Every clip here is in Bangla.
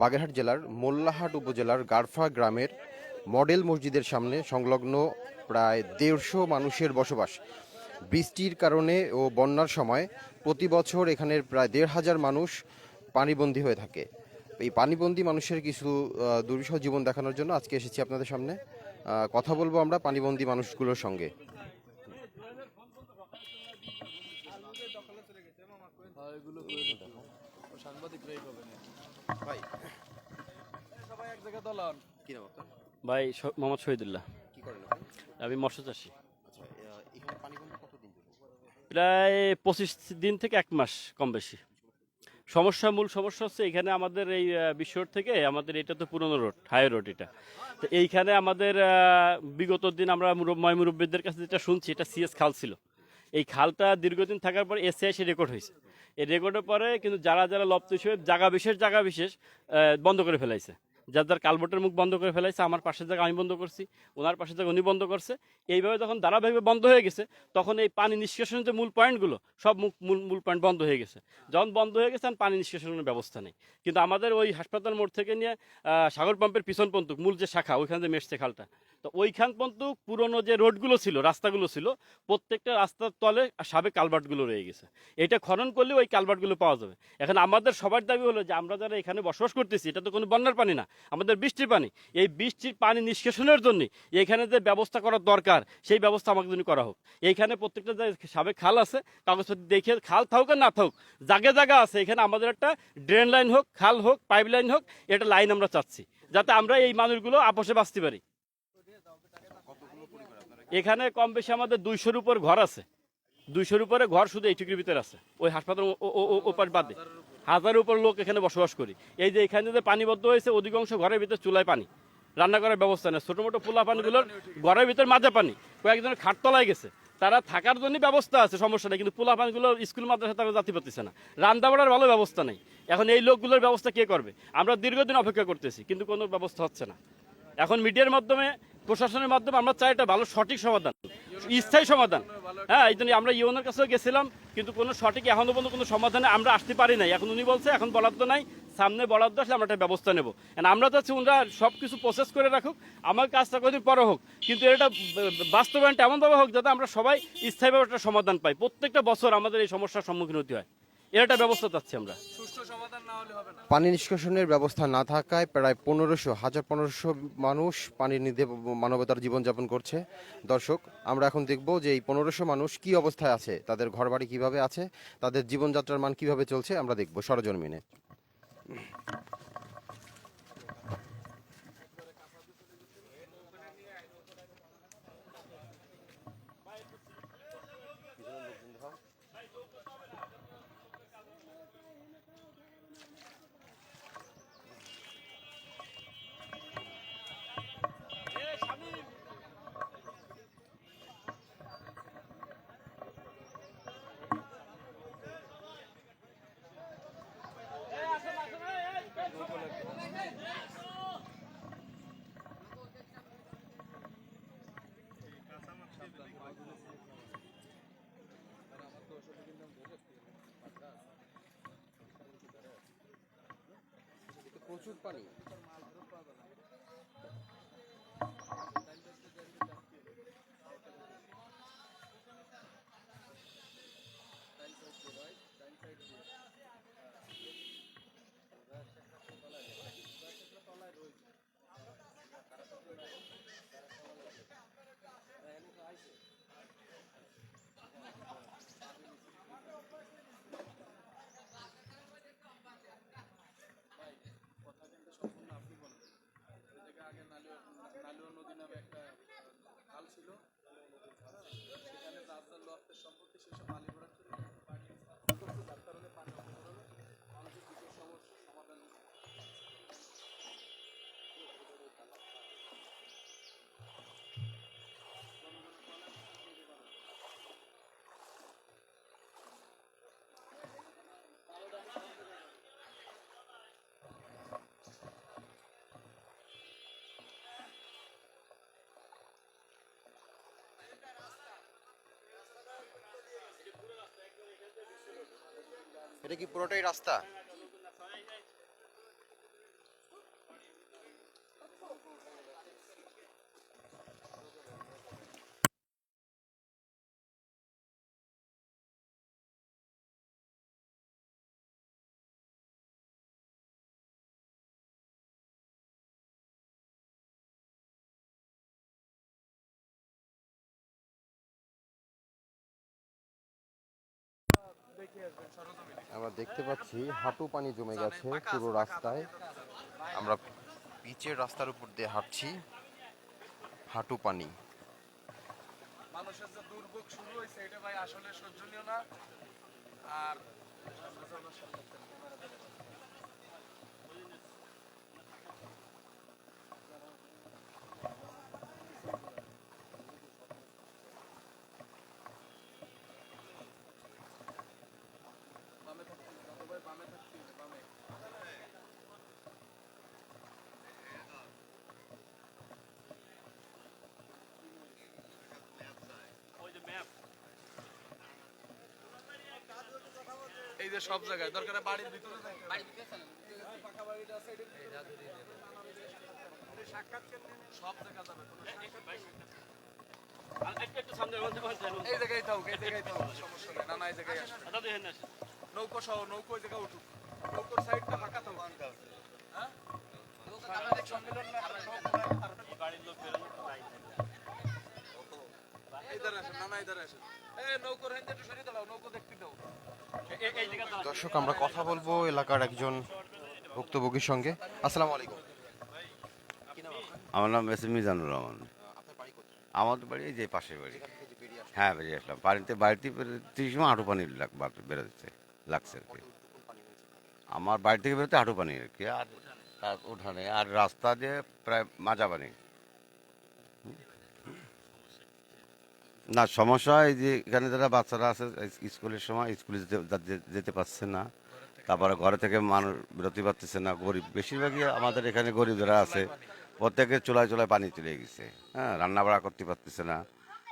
বাগেরহাট জেলার মোল্লাহাট উপজেলার গারফা গ্রামের মডেল মসজিদের সামনে সংলগ্ন প্রায় দেড়শো মানুষের বসবাস। বৃষ্টির কারণে ও বন্যার সময় প্রতি বছর এখানের প্রায় দেড় হাজার মানুষ পানিবন্দী হয়ে থাকে। এই পানিবন্দী মানুষের কিছু দুর্বিষহ জীবন দেখানোর জন্য আজকে এসেছি আপনাদের সামনে। কথা বলব আমরা পানিবন্দী মানুষগুলোর সঙ্গে। ভাই সবাই এক জায়গায় দলান। কি নাম আপনার? ভাই মোহাম্মদ শহীদুল্লাহ। কি করেন আপনি? আমি মৎস্য চাষি। আচ্ছা কতদিন প্রায় পঁচিশ দিন থেকে এক মাস কম বেশি। সমস্যা মূল সমস্যা হচ্ছে এখানে আমাদের এই বিশ্ব রোড থেকে আমাদের এটা তো পুরনো রোড হাই রোড এটা। তো এইখানে আমাদের বিগত দিন আমরা মুরব- ময় মুরব্বীদের কাছে যেটা শুনছি এটা সিএস খাল ছিল। এই খালটা দীর্ঘদিন থাকার পরে এসে সে রেকর্ড হয়েছে। এই রেকর্ডের পরে কিন্তু যারা যারা লপ্ত হিসেবে জায়গা বিশেষ জায়গা বিশেষ বন্ধ করে ফেলাইছে। যার যার কালবটের মুখ বন্ধ করে ফেলাইছে, আমার পাশের জায়গা আমি বন্ধ করছি, ওনার পাশের জায়গা উনি বন্ধ করছে। এইভাবে যখন ধারাবাহিকভাবে বন্ধ হয়ে গেছে, তখন এই পানি নিষ্কাশনের যে মূল পয়েন্টগুলো সব মুখ মূল মূল পয়েন্ট বন্ধ হয়ে গেছে। যখন বন্ধ হয়ে গেছে পানি নিষ্কাশনের ব্যবস্থা নেই। কিন্তু আমাদের ওই হাসপাতাল মোড় থেকে নিয়ে সাগর পাম্পের পিছন পর্যন্ত, মূল যে শাখা, ওইখানে যে মেশছে খালটা তো ওইখান পর্যন্ত পুরনো যে রোডগুলো ছিল, রাস্তাগুলো ছিল, প্রত্যেকটা রাস্তার তলে সাবেক কালভার্টগুলো রয়ে গেছে। এটা খনন করলে ওই কালভার্টগুলো পাওয়া যাবে। এখন আমাদের সবার দাবি হলো যে আমরা যারা এখানে বসবাস করতেছি, এটা তো কোনো বন্যার পানি না, আমাদের বৃষ্টির পানি। এই বৃষ্টির পানি নিষ্কাশনের জন্য এখানে যে ব্যবস্থা করার দরকার, সেই ব্যবস্থা আমাকে জন্য করা হোক। এইখানে প্রত্যেকটা যে সাবেক খাল আছে, কাগজপত্র দেখে খাল থাকুক আর না থাকুক, জাগে জায়গা আছে। এখানে আমাদের একটা ড্রেন লাইন হোক, খাল হোক পাইপ লাইন হোক, এটা লাইন আমরা চাচ্ছি, যাতে আমরা এই মানুষগুলো আপোষে বাঁচতে পারি। এখানে কম বেশি আমাদের দুইশোর উপর ঘর আছে। দুইশোর উপরে ঘর শুধু এইটুকুর ভিতরে আছে। ওই হাসপাতাল ওপার বাদে। হাজারের উপর লোক এখানে বসবাস করি। এই যে এখানে যে পানিবদ্ধ হয়েছে, অধিকাংশ ঘরের ভিতরে চুলায় পানি। রান্না করার ব্যবস্থা নেই। ছোটো মোটো পোলা পানিগুলোর ঘরের ভিতরে মাঝে পানি। কয়েকজনের খাটতলায় গেছে। তারা থাকার জন্য ব্যবস্থা আছে, সমস্যা নেই। কিন্তু পোলা পানিগুলো স্কুল, মাদ্রাসা তারা জাতি পারতেছে না। রান্না বাড়ার ভালো ব্যবস্থা নেই। এখন এই লোকগুলোর ব্যবস্থা কে করবে? আমরা দীর্ঘদিন অপেক্ষা করতেছি, কিন্তু কোনো ব্যবস্থা হচ্ছে না। এখন মিডিয়ার মাধ্যমে প্রশাসনের মাধ্যমে আমরা চাই একটা ভালো, সঠিক সমাধান। স্থায়ী সমাধান। হ্যাঁ এই জন্য আমরা ইউনের কাছেও গেছিলাম, কিন্তু কোনো সঠিক, এখনও পর্যন্ত কোনো সমাধানে আমরা আসতে পারি নাই। এখন উনি বলছে, এখন বরাদ্দ নাই, সামনে বরাদ্দ আসলে আমরা একটা ব্যবস্থা নেব। আমরা চাচ্ছি ওনারা সব কিছু প্রসেস করে রাখুক, আমার কাজটা কদিন পরে হোক। কিন্তু এটা বাস্তবায়নটা এমনভাবে হোক, যাতে আমরা সবাই স্থায়ীভাবে একটা সমাধান পাই। প্রত্যেকটা বছর আমাদের এই সমস্যার সম্মুখীন হতে হয়। একটা ব্যবস্থা চাচ্ছি আমরা। পানি নিষ্কাশনের ব্যবস্থা না থাকায় প্রায় পনেরোশো, হাজার পনেরোশো মানুষ পানির নিধে মানবতার জীবনযাপন করছে। দর্শক, আমরা এখন দেখব যে এই পনেরোশো মানুষ কি অবস্থায় আছে, তাদের ঘরবাড়ি কীভাবে আছে, তাদের জীবনযাত্রার মান কীভাবে চলছে, আমরা দেখব সরজমিনে। প্রচুর পানি। এটা কি পুরোটাই রাস্তা? আমরা দেখতে পাচ্ছি হাঁটু পানি জমে গেছে পুরো রাস্তায়। আমরা পিচের রাস্তার উপর দিয়ে হাঁটছি। হাঁটু পানি। আর এই যে সব জায়গায়। দরকার বাড়ির ভিতরে যাই। পাকা বাড়িটা আছে, এটা- সব জায়গা যাবে এই জায়গায় থাকুক এই জায়গায় থাকুক সমস্যা নেই। না না এই জায়গায় নৌকো সহ নৌকো ওই উঠুক। নৌকোর সাইডটা ফাঁকা থাকুক। হ্যাঁ? আসেন আসেন। এ নৌকোর একটু সরিয়ে দাও নৌকো দেখতে দাও। দর্শক আমরা কথা বলব এলাকার একজন ভুক্তভোগীর সঙ্গে। আসসালামু আলাইকুম। আমার নাম এস মিজানুর রহমান। আমাদের বাড়ি এই যে পাশের বাড়ি। হ্যাঁ বেরিয়ে আসলাম। বাড়িতে বাড়িতে বেরোতে সময় হাঁটু পানি বেরোচ্ছে লাগছে আর কি। আমার বাড়ি থেকে বেরোতে হাঁটু পানি আর কি। আর উঠানে আর রাস্তা দিয়ে প্রায় মাজা পানি। না, সমস্যা এই যে এখানে যারা বাচ্চারা আছে, স্কুলের সময় স্কুলে যেতে যেতে পারছে না। তারপরে ঘরে থেকে মানুষ বেরোতে পারতেছে না, গরিব। বেশিরভাগই আমাদের এখানে গরিব যারা আছে। প্রত্যেকের চুলায় চুলায় পানি চলে গেছে। হ্যাঁ রান্না বাড়া করতে পারতেছে না।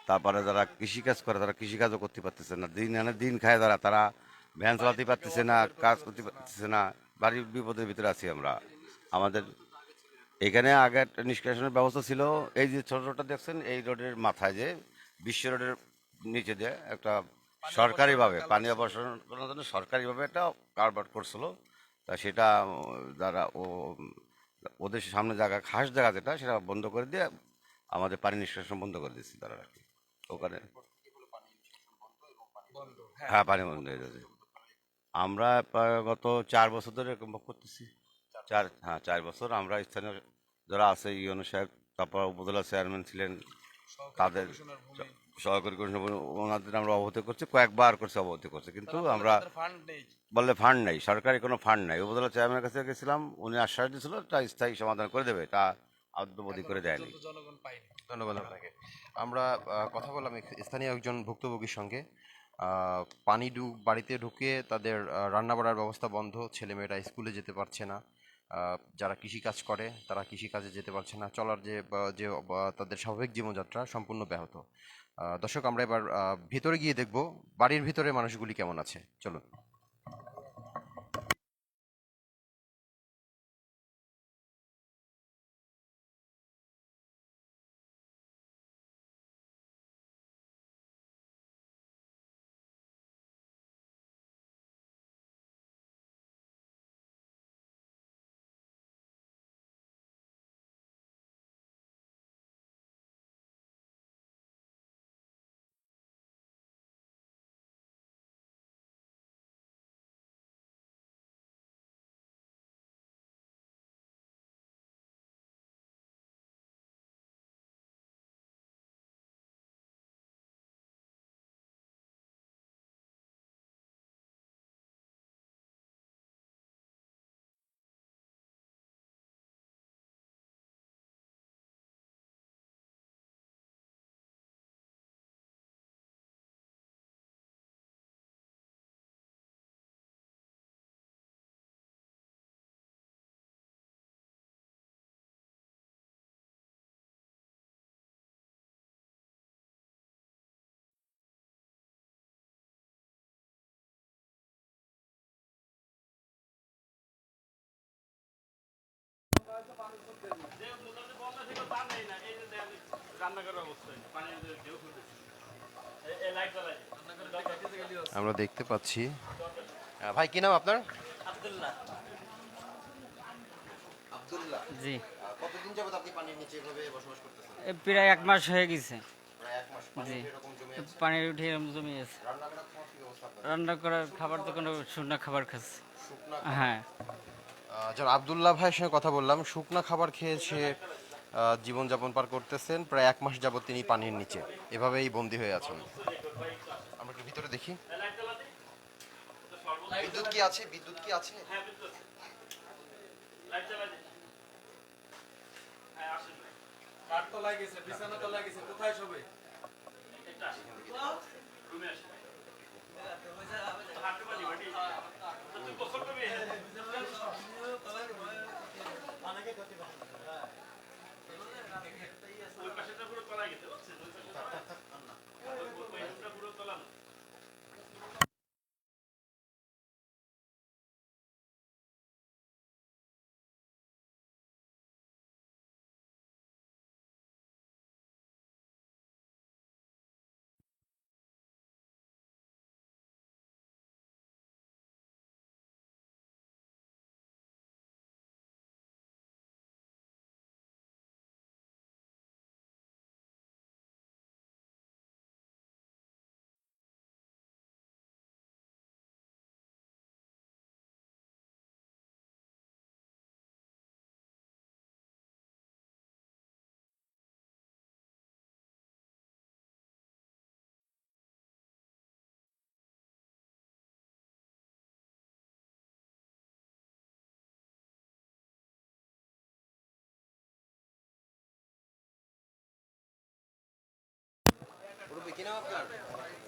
তারপরে যারা কৃষিকাজ করে, তারা কৃষিকাজও করতে পারতেছে না। দিন আনে দিন খায় তারা তারা ভ্যান চালাতে পারতেছে না, কাজ করতে পারতেছে না। বাড়ির বিপদের ভিতরে আছি আমরা। আমাদের এখানে আগে একটা নিষ্কাশনের ব্যবস্থা ছিল। এই যে ছোট রোডটা দেখছেন, এই রোডের মাথায় যে বিশ্ব রোডের নিচে দিয়ে একটা সরকারিভাবে পানি করার জন্য সরকারিভাবে একটা কারবার করছিল। তা সেটা, যারা ও, ওদের সামনে জায়গা, খাস জায়গা যেটা, সেটা বন্ধ করে দিয়ে আমাদের পানি নিষ্কাশন বন্ধ করে দিয়েছে তারা আর কি। ওখানে হ্যাঁ পানি বন্ধ হয়ে যাচ্ছে আমরা গত চার বছর ধরে এরকম করতেছি। চার হ্যাঁ চার বছর আমরা স্থানীয় যারা আছে ইউনো সাহেব, তারপর উপজেলা চেয়ারম্যান ছিলেন তাদের সহকারী কমিশনার ওনাদের আমরা অবহিত করছি কয়েকবার করছে অবহিত করছে। কিন্তু আমরা বললে ফান্ড নেই সরকারি কোনো ফান্ড নেই। উপজেলা চেয়ারম্যানের কাছে গেছিলাম উনি আশ্বাস দিয়েছিল তা স্থায়ী সমাধান করে দেবে তা আদ্যবধি করে দেয়নি। জনগণ ধন্যবাদ আপনাকে। আমরা কথা বললাম স্থানীয় একজন ভুক্তভোগীর সঙ্গে। পানি ডু বাড়িতে ঢুকে তাদের রান্না বাড়ার ব্যবস্থা বন্ধ ছেলেমেয়েরা স্কুলে যেতে পারছে না। যারা কৃষিকাজ করে, তারা কৃষিকাজে যেতে পারছে না। চলার যে যে তাদের স্বাভাবিক জীবনযাত্রা সম্পূর্ণ ব্যাহত। দর্শক, আমরা এবার ভিতরে গিয়ে দেখব বাড়ির ভিতরে মানুষগুলি কেমন আছে। চলুন। আমরা দেখতে পাচ্ছি। ভাই কি নাম আপনার? আব্দুল্লাহ। জি। কতদিন যাবত আপনি পানির নিচে এভাবে বসবাস করতেছেন? প্রায় এক মাস হয়ে গেছে। প্রায় এক মাস পানি জি। এরকম জমে আছে? উঠে জমে আছে। রান্না করার খাবার তো কোনো শুকনা খাবার খাচ্ছে। হ্যাঁ। যারা আবদুল্লাহ ভাইয়ের সঙ্গে কথা বললাম শুকনা খাবার খেয়ে সে আহ, জীবনযাপন পার করতেছেন প্রায় এক মাস যাবত তিনি পানির নিচে। এভাবেই বন্দী হয়ে আছেন। আমরা একটু ভিতরে দেখি। বিদ্যুৎ কি আছে? বিদ্যুৎ কি আছে? কোথায় শোবে মুরব্বী, কি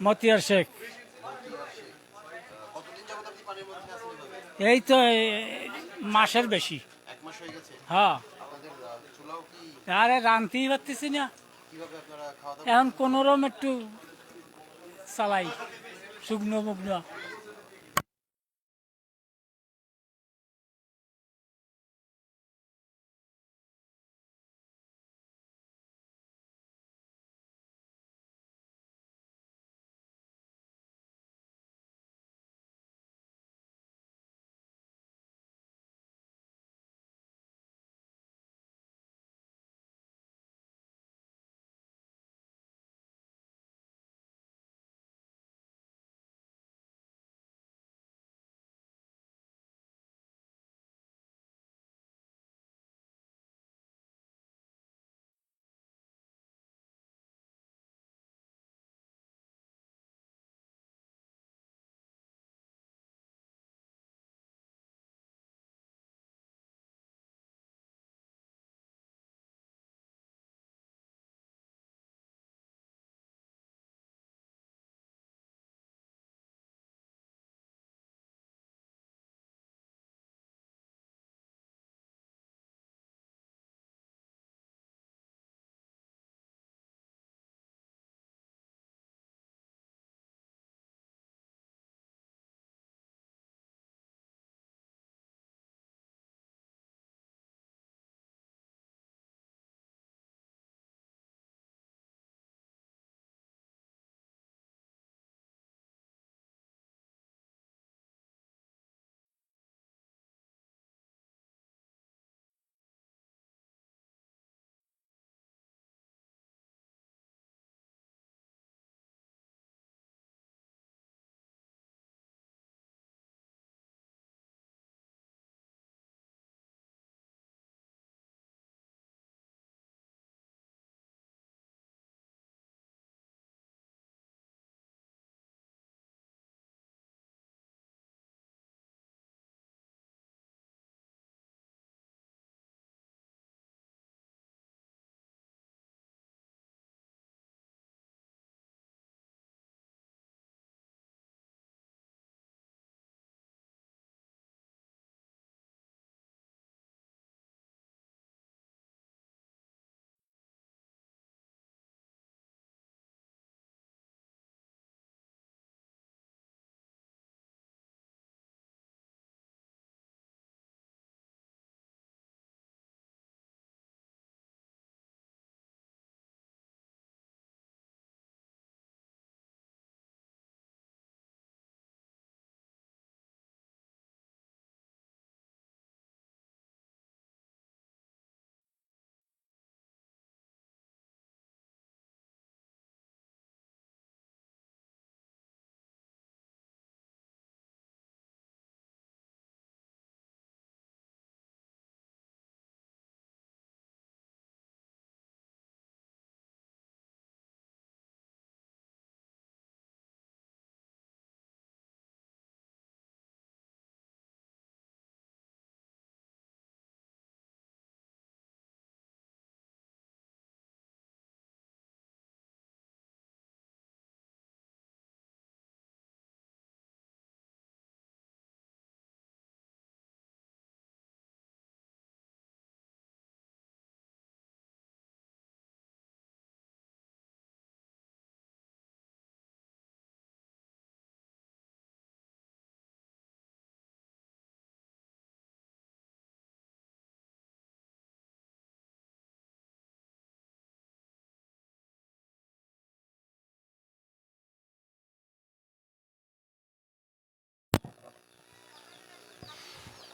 মতিয়ার শেখ? এই তো মাসের বেশি। হয়ে। আরে রানতেই পারতেছি না। এখন কোনোরম একটু চালাই, শুকনো মুগনো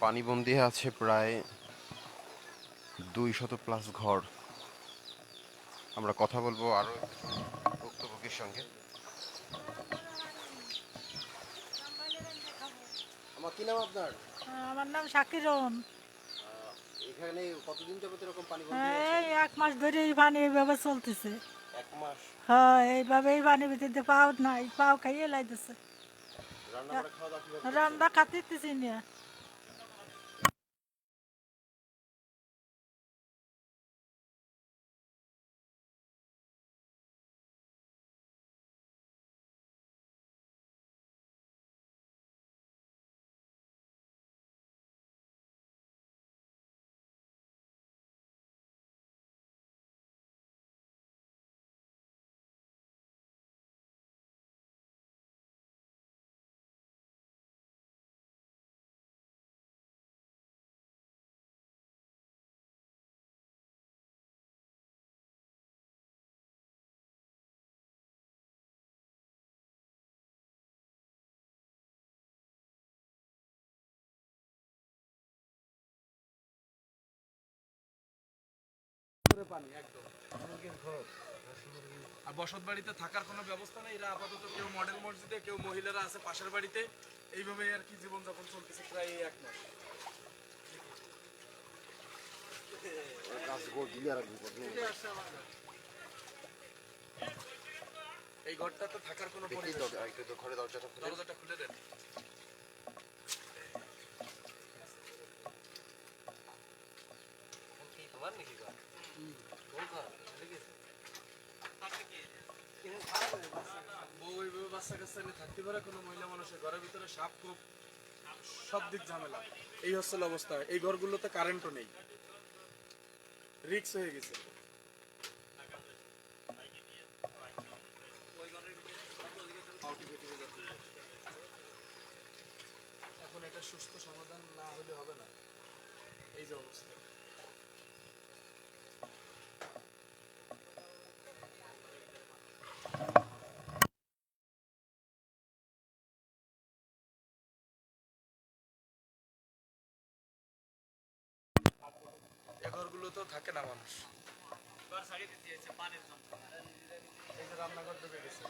পানিবন্দী আছে প্রায় দুই শত প্লাস ঘর। আমরা কথা বলব আরও ভুক্তভোগীর সঙ্গে। আমার কি নাম আপনার? আমার নাম এখানে কতদিন যাবত এরকম পানি এই এক মাস ধরে এই পানি এইভাবে চলতেছে। এক মাস? হ্যাঁ এইভাবে এই পানি ভিতরে পাও নাই পাও খাইয়ে লাইতেছে। রান্না খাওয়া দাওয়া রান্না খাতিতেছি না। আর বসত বাড়িতে থাকার কোনো ব্যবস্থা নেই। এরা আপাতত কেউ মডেল মসজিদে কেউ মহিলারা আছে পাশের বাড়িতে। এইভাবে আর কি জীবনযাপন চলতেছে প্রায় এক মাস। এই ঘরটাতে থাকার কোনো দরজাটা খুলে দেন বউ এইভাবে বাচ্চা কাচ্চা নিয়ে থাকতে পারে কোনো মহিলা মানুষের ভিতরে সাপ খুব, সব দিক ঝামেলা। এই অবস্থা। এই ঘরগুলোতে কারেন্টও নেই। রিক্স হয়ে গেছে। এখন এটা সুস্থ সমাধান না হলে হবে না। এই যে অবস্থা। এ তো থাকে না মানুষ। এই যে রান্নাঘর ঢুকে গেছে।